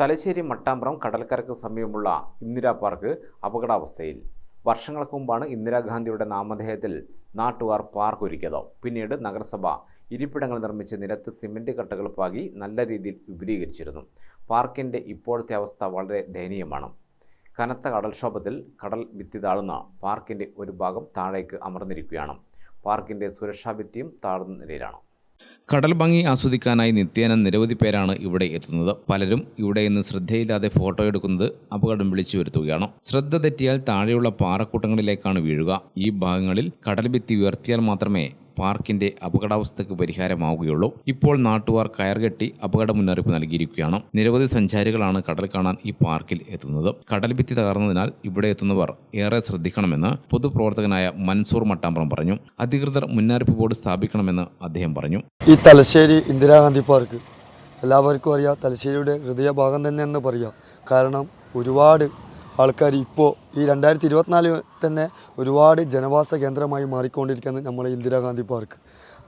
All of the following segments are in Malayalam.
തലശ്ശേരി മട്ടാമ്പ്രം കടൽക്കരക്ക് സമീപമുള്ള ഇന്ദിരാ പാർക്ക് അപകടാവസ്ഥയിൽ. വർഷങ്ങൾക്ക് മുമ്പാണ് ഇന്ദിരാഗാന്ധിയുടെ നാമധേയത്തിൽ നാട്ടുകാർ പാർക്ക് ഒരുക്കിയത്. പിന്നീട് നഗരസഭ ഇരിപ്പിടങ്ങൾ നിർമ്മിച്ച് നിരത്ത് സിമന്റ് കട്ടകൾ പാകി നല്ല രീതിയിൽ വിപുലീകരിച്ചിരുന്നു. പാർക്കിന്റെ ഇപ്പോഴത്തെ അവസ്ഥ വളരെ ദയനീയമാണ്. കനത്ത കടൽക്ഷോഭത്തിൽ കടൽ ഭിത്തി താഴ്ന്ന പാർക്കിന്റെ ഒരു ഭാഗം താഴേക്ക് അമർന്നിരിക്കുകയാണ്. പാർക്കിന്റെ സുരക്ഷാ ഭിത്തിയും താഴ്ന്ന നിലയിലാണ്. കടൽ ഭംഗി ആസ്വദിക്കാനായി നിത്യേന നിരവധി പേരാണ് ഇവിടെ എത്തുന്നത്. പലരും ഇവിടെ നിന്ന് ശ്രദ്ധയില്ലാതെ ഫോട്ടോ എടുക്കുന്നത് അപകടം വിളിച്ചു വരുത്തുകയാണ് ശ്രദ്ധ തെറ്റിയാൽ താഴെയുള്ള പാറക്കൂട്ടങ്ങളിലേക്കാണ് വീഴുക. ഈ ഭാഗങ്ങളിൽ കടൽ ഭിത്തി ഉയർത്തിയാൽ മാത്രമേ പാർക്കിന്റെ അപകടാവസ്ഥയ്ക്ക് പരിഹാരമാവുകയുള്ളൂ. ഇപ്പോൾ നാട്ടുകാർ കയർകെട്ടി അപകട മുന്നറിയിപ്പ് നൽകിയിരിക്കുകയാണ്. നിരവധി സഞ്ചാരികളാണ് കടൽ കാണാൻ ഈ പാർക്കിൽ എത്തുന്നത്. കടൽ ഭിത്തി തകർന്നതിനാൽ ഇവിടെ എത്തുന്നവർ ഏറെ ശ്രദ്ധിക്കണമെന്ന് പൊതുപ്രവർത്തകനായ മൻസൂർ മട്ടാമ്പ്രം പറഞ്ഞു. അധികൃതർ മുന്നറിയിപ്പ് ബോർഡ് സ്ഥാപിക്കണമെന്ന് അദ്ദേഹം പറഞ്ഞു. ഈ തലശ്ശേരി ഇന്ദിരാഗാന്ധി പാർക്ക് എല്ലാവർക്കും അറിയാം. തലശ്ശേരിയുടെ ഹൃദയഭാഗം തന്നെ എന്ന് പറയാം. കാരണം ഒരുപാട് ആൾക്കാർ ഇപ്പോൾ ഈ രണ്ടായിരത്തി ഇരുപത്തിനാലിൽ തന്നെ ഒരുപാട് ജനവാസ കേന്ദ്രമായി മാറിക്കൊണ്ടിരിക്കുന്നത് നമ്മളെ ഇന്ദിരാഗാന്ധി പാർക്ക്.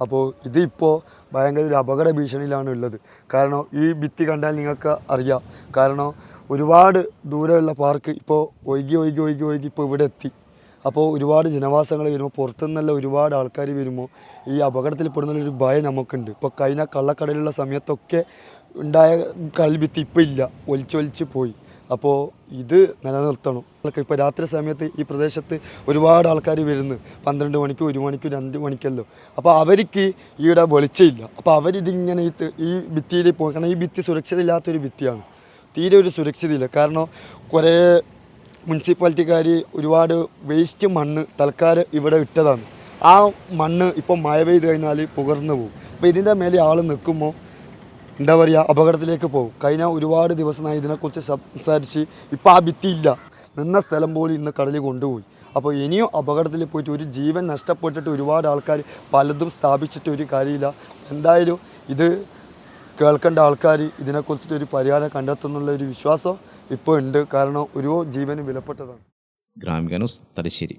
അപ്പോൾ ഇതിപ്പോൾ ഭയങ്കര ഒരു അപകട ഭീഷണിയിലാണ് ഉള്ളത്. കാരണം ഈ ഭിത്തി കണ്ടാൽ നിങ്ങൾക്ക് അറിയാം. കാരണം ഒരുപാട് ദൂരെയുള്ള പാർക്ക് ഇപ്പോൾ ഒഴുകി ഒഴുകി ഒഴുകി ഒഴുകി ഇപ്പോൾ ഇവിടെ എത്തി. അപ്പോൾ ഒരുപാട് ജനവാസങ്ങൾ വരുമ്പോൾ പുറത്തുനിന്നുള്ള ഒരുപാട് ആൾക്കാർ വരുമ്പോൾ ഈ അപകടത്തിൽപ്പെടുന്നൊരു ഭയം നമുക്കുണ്ട്. ഇപ്പോൾ കഴിഞ്ഞ കള്ളക്കടലുള്ള സമയത്തൊക്കെ ഉണ്ടായ കൽഭിത്തി ഇപ്പോൾ ഇല്ല. ഒലിച്ചൊലിച്ച് പോയി. അപ്പോൾ ഇത് നിലനിർത്തണം. ഇപ്പോൾ രാത്രി സമയത്ത് ഈ പ്രദേശത്ത് ഒരുപാട് ആൾക്കാർ വരുന്നു. പന്ത്രണ്ട് മണിക്ക് ഒരു മണിക്ക് രണ്ട് മണിക്കല്ലോ. അപ്പോൾ അവർക്ക് ഈയിടെ വെളിച്ചമില്ല. അപ്പോൾ അവരിതിങ്ങനെ ഈ ഈ ഭിത്തിയിൽ പോകണം ഈ ഭിത്തി സുരക്ഷിതമില്ലാത്തൊരു ഭിത്തിയാണ്. തീരെ ഒരു സുരക്ഷിതയില്ല. കാരണം കുറേ മുനിസിപ്പാലിറ്റിക്കാർ ഒരുപാട് വേസ്റ്റ് മണ്ണ് തൽക്കാലം ഇവിടെ ഇട്ടതാണ്. ആ മണ്ണ് ഇപ്പോൾ മഴ പെയ്ത് കഴിഞ്ഞാൽ പുകർന്നു പോകും. അപ്പോൾ ഇതിന്റെ മേലെ ആൾ നിൽക്കുമ്പോൾ എന്താ പറയുക അപകടത്തിലേക്ക് പോകും. കഴിഞ്ഞ ഒരുപാട് ദിവസമായി ഇതിനെക്കുറിച്ച് സംസാരിച്ച് ഇപ്പോൾ ആ ഭിത്തിയില്ല നിന്ന സ്ഥലം പോലും ഇന്ന് കടലിൽ കൊണ്ടുപോയി. അപ്പോൾ ഇനിയും അപകടത്തിൽ പോയിട്ട് ഒരു ജീവൻ നഷ്ടപ്പെട്ടിട്ട് ഒരുപാട് ആൾക്കാർ പലതും സ്ഥാപിച്ചിട്ട് ഒരു കാര്യമില്ല. എന്തായാലും ഇത് കേൾക്കേണ്ട ആൾക്കാർ ഇതിനെക്കുറിച്ചിട്ട് ഒരു പരിഹാരം കണ്ടെത്തുന്നുള്ള ഒരു വിശ്വാസം ഇപ്പോൾ ഉണ്ട്. കാരണം ഒരു ജീവന് വിലപ്പെട്ടതാണ്. ന്യൂസ് തലശ്ശേരി.